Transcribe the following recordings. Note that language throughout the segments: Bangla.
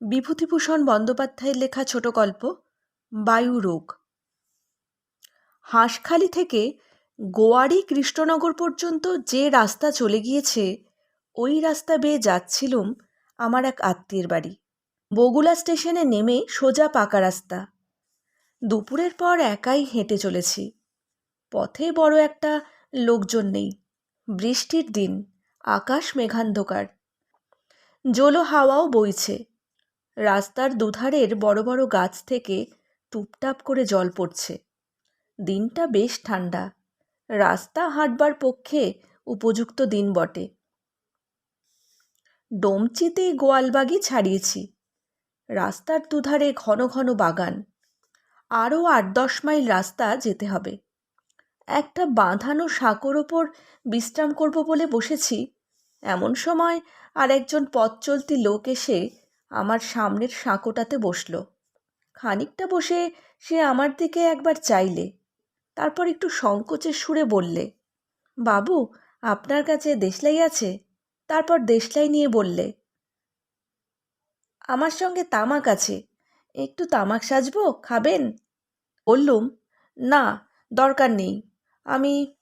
বিভূতিভূষণ বন্দ্যোপাধ্যায়ের লেখা ছোট গল্প বায়ুরোগ হাঁসখালি থেকে গোয়ারি কৃষ্ণনগর পর্যন্ত যে রাস্তা চলে গিয়েছে, ওই রাস্তা বেয়ে যাচ্ছিলুম আমার এক আত্মীয়ের বাড়ি। বগুলা স্টেশনে নেমে সোজা পাকা রাস্তা। দুপুরের পর একাই হেঁটে চলেছি। পথে বড় একটা লোকজন নেই। বৃষ্টির দিন, আকাশ মেঘান্ধকার। জোলো হাওয়াও বইছে। রাস্তার দুধারের বড় বড় গাছ থেকে টুপটাপ করে জল পড়ছে। দিনটা বেশ ঠান্ডা। রাস্তা হাঁটবার পক্ষে উপযুক্ত দিন বটে। ডোমচিতেই গোয়ালবাগি ছাড়িয়েছি। রাস্তার দুধারে ঘন ঘন বাগান। আরও আট দশ মাইল রাস্তা যেতে হবে। একটা বাঁধানো সাঁকোর ওপর বিশ্রাম করব বলে বসেছি। এমন সময় আর একজন পথ চলতি লোক এসে আমার সামনের সাঁকোটাতে বসল। খানিকটা বসে সে আমার দিকে একবার চাইলে, তারপর একটু সংকোচের সুরে বললে, বাবু, আপনার কাছে দেশলাই আছে? তারপর দেশলাই নিয়ে বললে, আমার সঙ্গে তামাক আছে, একটু তামাক সাজবো, খাবেন? বললুম, না, দরকার নেই, আমি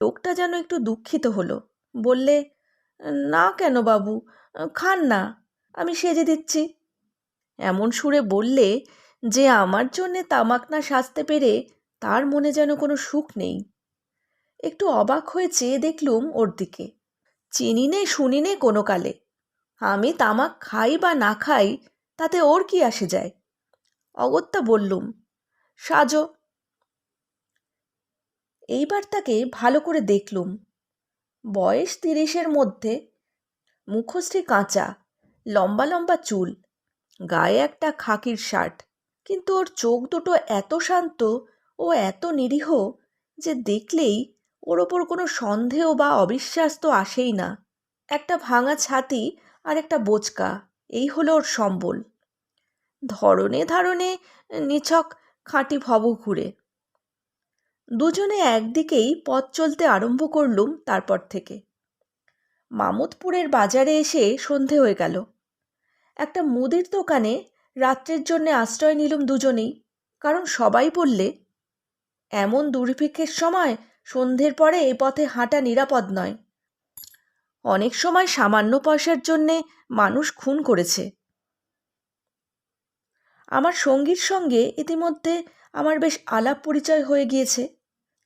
লোকটা যেন একটু দুঃখিত হলো। বললে, না কেন বাবু, খান না। আমি সেজে দিচ্ছি। এমন সুরে বললে যে আমার জন্যে তামাক না সাজতে পেরে তার মনে যেন কোনো সুখ নেই। একটু অবাক হয়ে চেয়ে দেখলুম ওর দিকে। চিনি নে, শুনি নে কোনো কালে। আমি তামাক খাই বা না খাই, তাতে ওর কি আসে যায়? অগত্যা বললুম, সাজো। এইবার তাকে ভালো করে দেখলুম। বয়স তিরিশের মধ্যে, মুখশ্রী কাঁচা। লম্বা লম্বা চুল, গায়ে একটা খাকির শার্ট। কিন্তু ওর চোখ দুটো এত শান্ত ও এত নিরীহ যে দেখলেই ওর ওপর কোনো সন্দেহ বা অবিশ্বাস তো আসেই না। একটা ভাঙা ছাতি আর একটা বোচকা, এই হলো ওর সম্বল। ধরনে ধারণে নিছক খাঁটি ভব ঘুরে। দুজনে একদিকেই পথ চলতে আরম্ভ করলুম তারপর থেকে। মামুদপুরের বাজারে এসে সন্ধে হয়ে গেল। একটা মুদির দোকানে রাত্রের জন্য আশ্রয় নিলুম দুজনেই, কারণ সবাই বললে, এমন দুর্ভিক্ষের সময় সন্ধ্যের পরে এ পথে হাঁটা নিরাপদ নয়। অনেক সময় সামান্য পয়সার জন্যে মানুষ খুন করেছে। আমার সঙ্গীর সঙ্গে ইতিমধ্যে আমার বেশ আলাপ পরিচয় হয়ে গিয়েছে।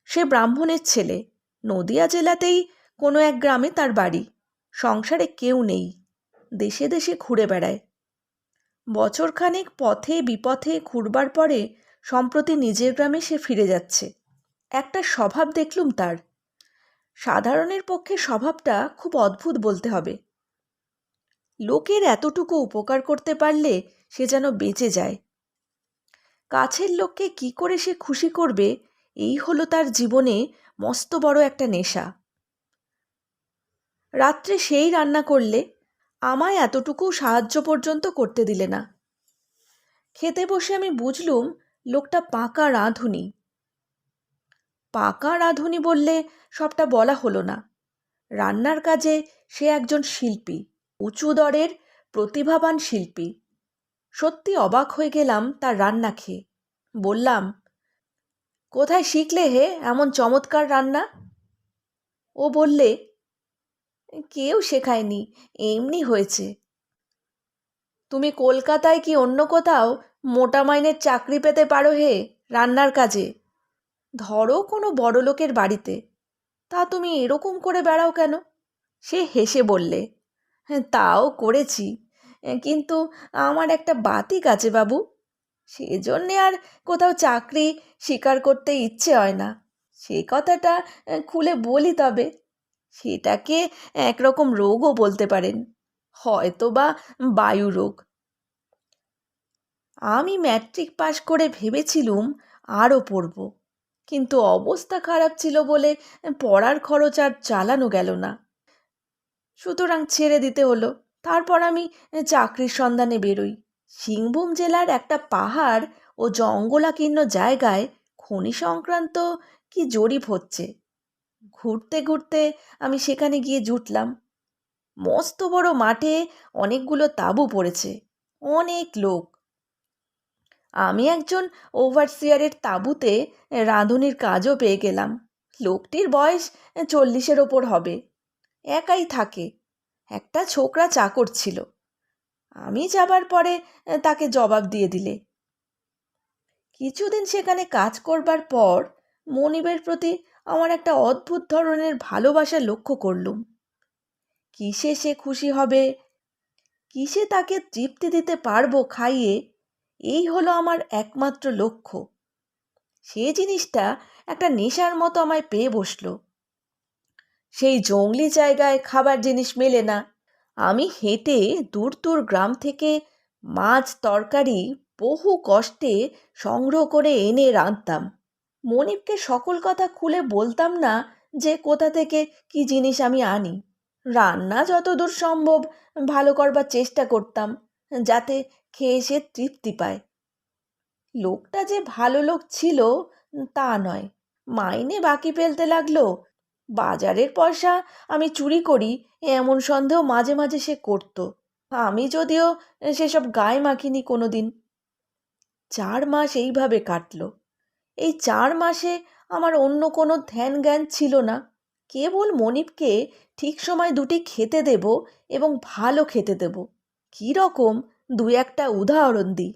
সে ব্রাহ্মণের ছেলে। নদিয়া জেলাতেই কোনো এক গ্রামে তার বাড়ি। সংসারে কেউ নেই। দেশে দেশে ঘুরে বেড়ায়। বছরখানেক পথে বিপথে ঘুরবার পরে সম্প্রতি নিজের গ্রামে সে ফিরে যাচ্ছে। একটা স্বভাব দেখলুম তার। সাধারণের পক্ষে স্বভাবটা খুব অদ্ভুত বলতে হবে। লোকের এতটুকু উপকার করতে পারলে সে যেন বেঁচে যায়। কাছের লোককে কি করে সে খুশি করবে, এই হলো তার জীবনে মস্ত বড় একটা নেশা। রাত্রে সেই রান্না করলে আমায় এতটুকু সাহায্য পর্যন্ত করতে দিলে না। খেতে বসে আমি বুঝলুম লোকটা পাকা রাঁধুনি। পাকা রাঁধুনি বললে সবটা বলা হলো না। রান্নার কাজে সে একজন শিল্পী, উঁচু দরের প্রতিভাবান শিল্পী। সত্যি অবাক হয়ে গেলাম তার রান্না খেয়ে। বললাম, কোথায় শিখলে হে এমন চমৎকার রান্না? ও বললে কেউ শেখায়নি, এমনি হয়েছে। তুমি কলকাতায় কি অন্য কোথাও মোটা মাইনের চাকরি পেতে পারো হে রান্নার কাজে? ধরো কোনো বড় লোকের বাড়িতে। তা তুমি এরকম করে বেড়াও কেন? সে হেসে বললে হ্যাঁ তাও করেছি। কিন্তু আমার একটা বাতিক আছে বাবু। সেজন্যে আর কোথাও চাকরি স্বীকার করতে ইচ্ছে হয় না। সে কথাটা খুলে বলি তবে। সেটাকে একরকম রোগও বলতে পারেন হয়তো বা বায়ু রোগ। আমি ম্যাট্রিক পাশ করে ভেবেছিলুম আরও পড়ব, কিন্তু অবস্থা খারাপ ছিল বলে পড়ার খরচ আর চালানো গেল না। সুতরাং ছেড়ে দিতে হলো, তারপর আমি চাকরির সন্ধানে বেরোই। সিংভূম জেলার একটা পাহাড় ও জঙ্গলাকীর্ণ জায়গায় খনি সংক্রান্ত কি জরিপ হচ্ছে? ঘুরতে ঘুরতে আমি সেখানে গিয়ে জুটলাম। মস্ত বড় মাঠে অনেকগুলো তাঁবু পড়েছে, অনেক লোক। আমি একজন ওভারসিয়ারের তাঁবুতে রাঁধুনির কাজও পেয়ে গেলাম। লোকটির বয়স চল্লিশের ওপর হবে, একাই থাকে। একটা ছোকরা চাকর ছিল। আমি যাবার পরে তাকে জবাব দিয়ে দিলে। কিছুদিন সেখানে কাজ করবার পর মনিবের প্রতি আমার একটা অদ্ভুত ধরনের ভালোবাসা লক্ষ্য করলুম। কিসে সে খুশি হবে? কিসে তাকে তৃপ্তি দিতে পারব খাইয়ে? এই হলো আমার একমাত্র লক্ষ্য। সে জিনিসটা একটা নেশার মতো আমায় পেয়ে বসল। সেই জঙ্গলি জায়গায় খাবার জিনিস মেলে না। আমি হেঁটে দূর দূর গ্রাম থেকে মাছ তরকারি বহু কষ্টে সংগ্রহ করে এনে রাঁধতাম। মনিবকে সকল কথা খুলে বলতাম না যে কোথা থেকে কি জিনিস আমি আনি। রান্না যতদূর সম্ভব ভালো করবার চেষ্টা করতাম, যাতে খেয়ে সে তৃপ্তি পায়। লোকটা যে ভালো লোক ছিল, তা নয়। মাইনে বাকি ফেলতে লাগল। বাজারের পয়সা আমি চুরি করি, এমন সন্দেহ মাঝে মাঝে সে করতো। আমি যদিও সেসব গায়ে মাখিনি কোনো দিন চার মাস এইভাবে কাটলো। এই চার মাসে আমার অন্য কোনো ধ্যান জ্ঞান ছিল না। কেবল মনিবকে ঠিক সময় দুটি খেতে দেব এবং ভালো খেতে দেব। কী রকম? দু একটা উদাহরণ দিই।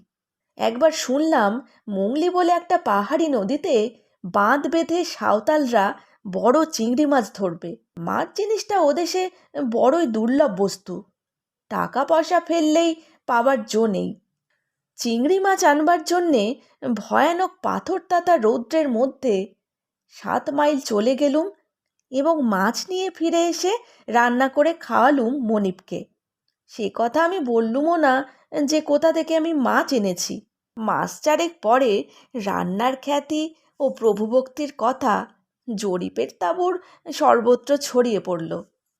একবার শুনলাম মুংলি বলে একটা পাহাড়ি নদীতে বাঁধ বেঁধে সাঁওতালরা বড় চিংড়ি মাছ ধরবে। মাছ জিনিসটা ওদেশে বড়ই দুর্লভ বস্তু। টাকা পয়সা ফেললেই পাবার জো নেই। চিংড়ি মাছ আনবার জন্যে ভয়ানক পাথর তাতা রৌদ্রের মধ্যে সাত মাইল চলে গেলুম এবং মাছ নিয়ে ফিরে এসে রান্না করে খাওয়ালুম মনিবকে সে কথা আমি বললুমও না যে কোথা থেকে আমি মাছ এনেছি। মাস চারেক পরে রান্নার খ্যাতি ও প্রভুভক্তির কথা জরিপের তাঁবুর সর্বত্র ছড়িয়ে পড়ল।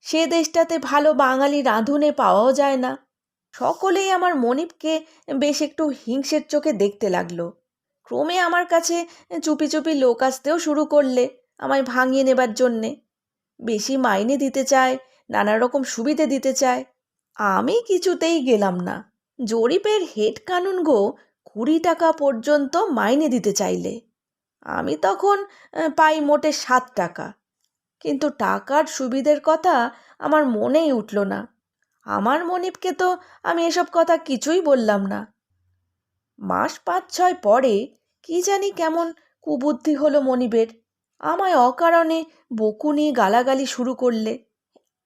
সে দেশটাতে ভালো বাঙালি রাঁধুনে পাওয়াও যায় না। সকলেই আমার মনিবকে বেশ একটু হিংসের চোখে দেখতে লাগল। ক্রমে আমার কাছে চুপি চুপি লোক আসতেও শুরু করলে আমায় ভাঙিয়ে নেবার জন্যে। বেশি মাইনে দিতে চায়, নানা রকম সুবিধে দিতে চায়। আমি কিছুতেই গেলাম না। জরিপের হেড কানুন গো কুড়ি টাকা পর্যন্ত মাইনে দিতে চাইলে। আমি তখন পাই মোটে সাত টাকা। কিন্তু টাকার সুবিধের কথা আমার মনেই উঠল না। আমার মনিবকে তো আমি এসব কথা কিছুই বললাম না। মাস পাঁচ ছয় পরে কি জানি কেমন কুবুদ্ধি হলো মনিবের। আমায় অকারণে বকুনি গালাগালি শুরু করলে।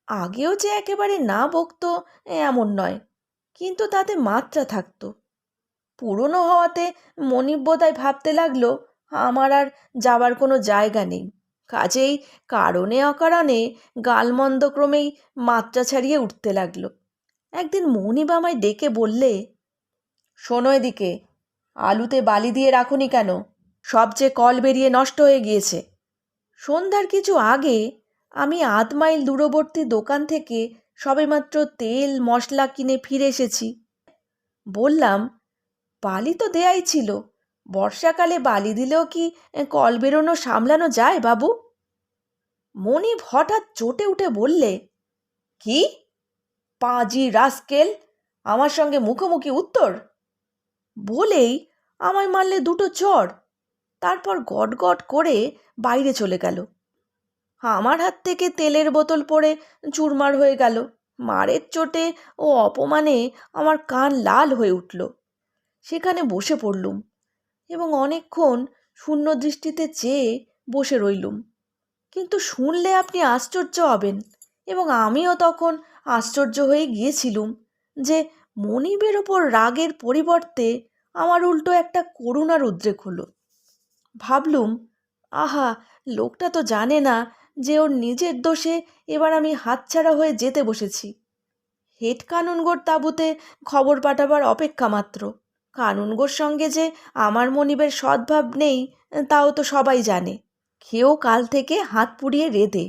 আগেও যে একেবারে না বকতো এমন নয়, কিন্তু তাতে মাত্রা থাকতো। পুরনো হওয়াতে মনিব বোধহয় ভাবতে লাগল, আমার আর যাবার কোনো জায়গা নেই। কাজেই কারণে অকারণে গালমন্দ ক্রমেই মাত্রা ছাড়িয়ে উঠতে লাগল। একদিন মনিব আমায় ডেকে বললে, শোনো এদিকে, আলুতে বালি দিয়ে রাখুনি কেন? সবচেয়ে কল বেরিয়ে নষ্ট হয়ে গিয়েছে। সন্ধ্যার কিছু আগে আমি আধ মাইল দূরবর্তী দোকান থেকে সবেমাত্র তেল, মশলা কিনে ফিরে এসেছি। বললাম, বালি তো দেয়াই ছিল। বর্ষাকালে বালি দিলেও কি কল বেরোনো সামলানো যায়, বাবু? মনিব হঠাৎ চটে উঠে বললে, কি? পাঁজি রাস্কেল? আমার সঙ্গে মুখোমুখি উত্তর? বলেই আমায় মারলে দুটো চড় তারপর গট গট করে বাইরে চলে গেল। আমার হাত থেকে তেলের বোতল পড়ে চুরমার হয়ে গেল। মারের চোটে ও অপমানে আমার কান লাল হয়ে উঠল। সেখানে বসে পড়লুম। এবং অনেকক্ষণ শূন্য দৃষ্টিতে চেয়ে বসে রইলুম। কিন্তু শুনলে আপনি আশ্চর্য হবেন এবং আমিও তখন আশ্চর্য হয়ে গিয়েছিলুম যে মনিবের ওপর রাগের পরিবর্তে আমার উল্টো একটা করুণার উদ্রেক হলো। ভাবলুম, আহা, লোকটা তো জানে না যে ওর নিজের দোষে এবার আমি হাতছাড়া হয়ে যেতে বসেছি। হেড কানুনগোর তাঁবুতে খবর পাঠাবার অপেক্ষা মাত্র। কানুনগোর সঙ্গে যে আমার মনিবের সদ্ভাব নেই, তাও তো সবাই জানে। খেয়েও কাল থেকে হাত পুড়িয়ে রেঁধে।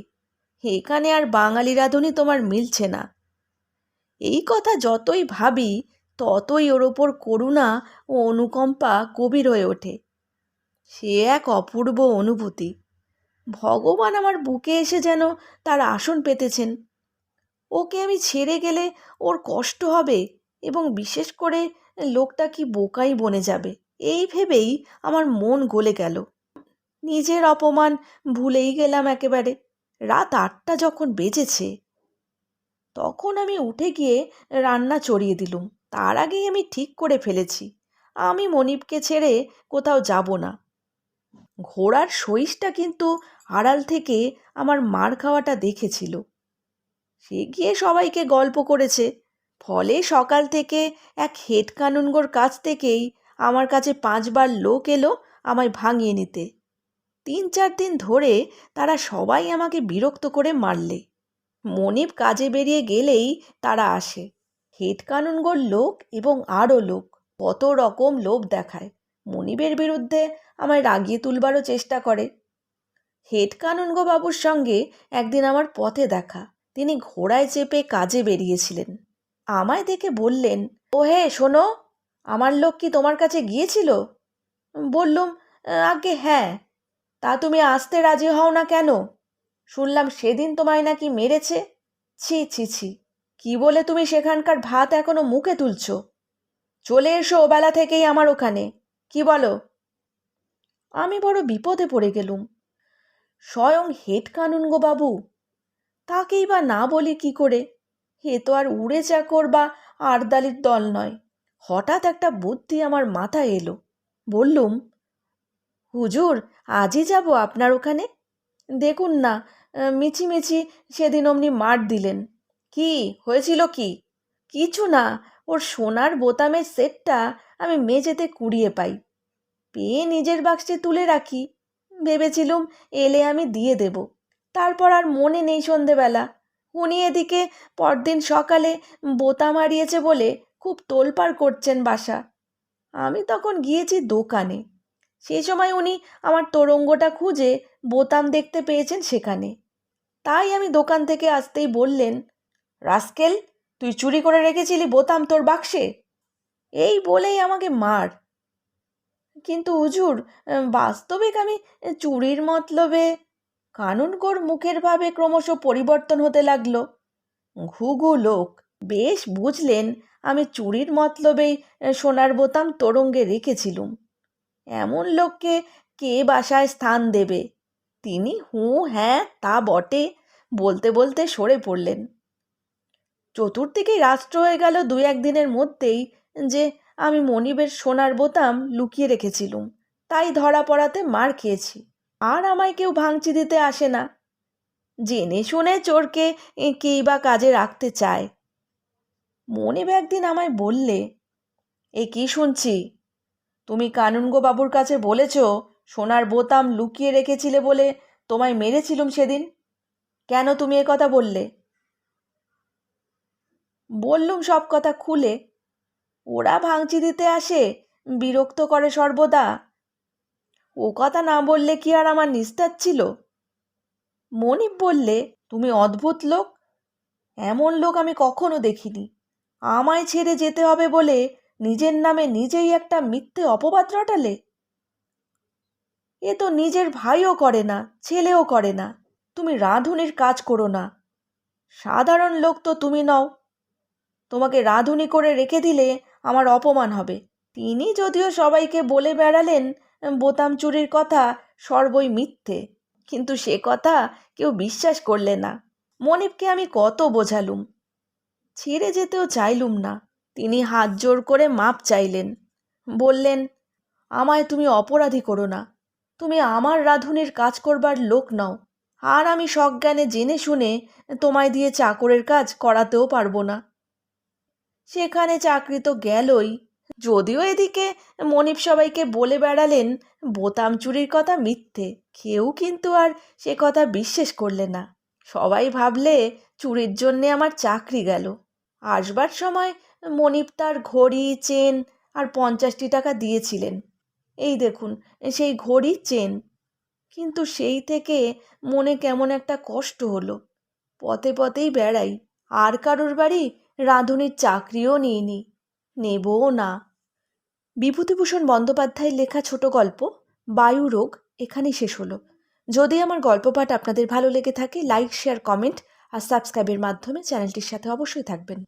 এখানে আর বাঙালি রাঁধুনি তোমার মিলছে না। এই কথা যতই ভাবি, ততই ওর ওপর করুণা ও অনুকম্পা গভীর হয়ে ওঠে। সে এক অপূর্ব অনুভূতি। ভগবান আমার বুকে এসে যেন তার আসন পেতেছেন। ওকে আমি ছেড়ে গেলে ওর কষ্ট হবে এবং বিশেষ করে লোকটা কি বোকাই বনে যাবে? এই ভেবেই আমার মন গলে গেল। নিজের অপমান ভুলেই গেলাম একেবারে। রাত আটটা যখন বেজেছে, তখন আমি উঠে গিয়ে রান্না চড়িয়ে দিলুম। তার আগেই আমি ঠিক করে ফেলেছি। আমি মনিবকে ছেড়ে কোথাও যাব না। ঘোড়ার সইসটা কিন্তু আড়াল থেকে আমার মার খাওয়াটা দেখেছিল। সে গিয়ে সবাইকে গল্প করেছে। ফলে সকাল থেকে এক হেড কানুনগোর কাছ থেকেই আমার কাছে পাঁচবার লোক এলো আমায় ভাঙিয়ে নিতে। তিন চার দিন ধরে তারা সবাই আমাকে বিরক্ত করে মারলে। মনিব কাজে বেরিয়ে গেলেই তারা আসে। হেড কানুনগোর লোক এবং আরও লোক কত রকম লোভ দেখায়। মনিবের বিরুদ্ধে আমায় রাগিয়ে তুলবারও চেষ্টা করে। হেড কানুনগো বাবুর সঙ্গে একদিন আমার পথে দেখা। তিনি ঘোড়ায় চেপে কাজে বেরিয়েছিলেন। আমায় দেখে বললেন, ও হে, শোনো, আমার লোক কি তোমার কাছে গিয়েছিল? বললুম আগে হ্যাঁ। তা তুমি আসতে রাজি হও না কেন? শুনলাম সেদিন তোমায় নাকি মেরেছে। ছি ছি ছি, কি বলে তুমি সেখানকার ভাত এখনও মুখে তুলছ? চলে এসো ওবেলা থেকেই আমার ওখানে, কি বলো? আমি বড় বিপদে পড়ে গেলুম। স্বয়ং হেড কানুনগো বাবু, তাকেই বা না বলি কি করে? হে তো আর উড়ে চাকর বা আরদালির দল নয়। হঠাৎ একটা বুদ্ধি আমার মাথায় এলো। বললুম, হুজুর, আজই যাব আপনার ওখানে? দেখুন না, মিছিমিছি সেদিন অমনি মার দিলেন। কি, হয়েছিল কি? কিছু না, ওর সোনার বোতামের সেটটা আমি মেঝেতে কুড়িয়ে পাই। পেয়ে নিজের বাক্সে তুলে রাখি। ভেবেছিলুম এলে আমি দিয়ে দেব। তারপর আর মনে নেই সন্ধেবেলা। উনি এদিকে পরদিন সকালে বোতাম হারিয়েছে বলে খুব তোলপাড় করছেন বাসা। আমি তখন গিয়েছি দোকানে। সেই সময় উনি আমার তোরঙ্গটা খুঁজে বোতাম দেখতে পেয়েছেন সেখানে। তাই আমি দোকান থেকে আসতেই বললেন, রাস্কেল, তুই চুরি করে রেখেছিলি বোতাম তোর বাক্সে? এই বলেই আমাকে মার। কিন্তু হুজুর, বাস্তবিক আমি চুরির মতলবে কানুনকোর মুখের ভাবে ক্রমশ পরিবর্তন হতে লাগল। ঘুঘু লোক, বেশ বুঝলেন, আমি চুরির মতলবেই সোনার বোতাম তোরঙ্গে রেখেছিলুম। এমন লোককে কে বাসায় স্থান দেবে? তিনি হু হ্যাঁ তা বটে, বলতে বলতে সরে পড়লেন। চতুর্দিকেই রাষ্ট্র হয়ে গেল দু একদিনের মধ্যেই, যে আমি মনিবের সোনার বোতাম লুকিয়ে রেখেছিলুম। তাই ধরা পড়াতে মার খেয়েছি। আর আমায় কেউ ভাঙচি দিতে আসে না। জেনে শুনে চোরকে কেই বা কাজে রাখতে চায়। মনিব একদিন আমায় বললে, এ, কি শুনছি? তুমি কানুনগো বাবুর কাছে বলেছ, সোনার বোতাম লুকিয়ে রেখেছিলে বলে তোমায় মেরেছিলুম সেদিন। কেন তুমি এ কথা বললে? বললুম সব কথা খুলে, ওরা ভাঙচি দিতে আসে, বিরক্ত করে সর্বদা। ও কথা না বললে কি আর আমার নিস্তার ছিল? মনিব বললে, তুমি অদ্ভুত লোক। এমন লোক আমি কখনো দেখিনি। আমায় ছেড়ে যেতে হবে বলে নিজের নামে নিজেই একটা মিথ্যে অপবাদ রটালে। এ তো নিজের ভাইও করে না, ছেলেও করে না। তুমি রাঁধুনির কাজ করো না। সাধারণ লোক তো তুমি নও। তোমাকে রাঁধুনি করে রেখে দিলে আমার অপমান হবে। তিনি যদিও সবাইকে বলে বেড়ালেন বোতাম চুরির কথা সর্বই মিথ্যে। কিন্তু সে কথা কেউ বিশ্বাস করলে না। মনিবকে আমি কত বোঝালুম। ছেড়ে যেতেও চাইলুম না। তিনি হাত জোর করে মাপ চাইলেন। বললেন, আমায় তুমি অপরাধী করো না। তুমি আমার রাঁধুনির কাজ করবার লোক নাও। আর আমি সজ্ঞানে জেনে শুনে তোমায় দিয়ে চাকরের কাজ করাতেও পারব না। সেখানে চাকরি তো গেলই। যদিও এদিকে মনিব সবাইকে বলে বেড়ালেন, বোতাম চুরির কথা মিথ্যে। কেউ কিন্তু আর সে কথা বিশ্বাস করলে না। সবাই ভাবলে চুরির জন্যে আমার চাকরি গেল। আসবার সময় মনিব তার ঘড়ি, চেন আর পঞ্চাশটি টাকা দিয়েছিলেন। এই দেখুন, সেই ঘড়ি, চেন। কিন্তু সেই থেকে মনে কেমন একটা কষ্ট হলো। পথে পথেই বেড়াই। আর কারোর বাড়ি রাঁধুনির চাকরিও নিইনি। নেবও না। বিভূতিভূষণ বন্দ্যোপাধ্যায়ের লেখা ছোট গল্প, বায়ু রোগ, এখানেই শেষ হলো। যদি আমার গল্প পাঠ আপনাদের ভালো লেগে থাকে লাইক শেয়ার কমেন্ট আর সাবস্ক্রাইবের মাধ্যমে চ্যানেলটির সাথে অবশ্যই থাকবেন।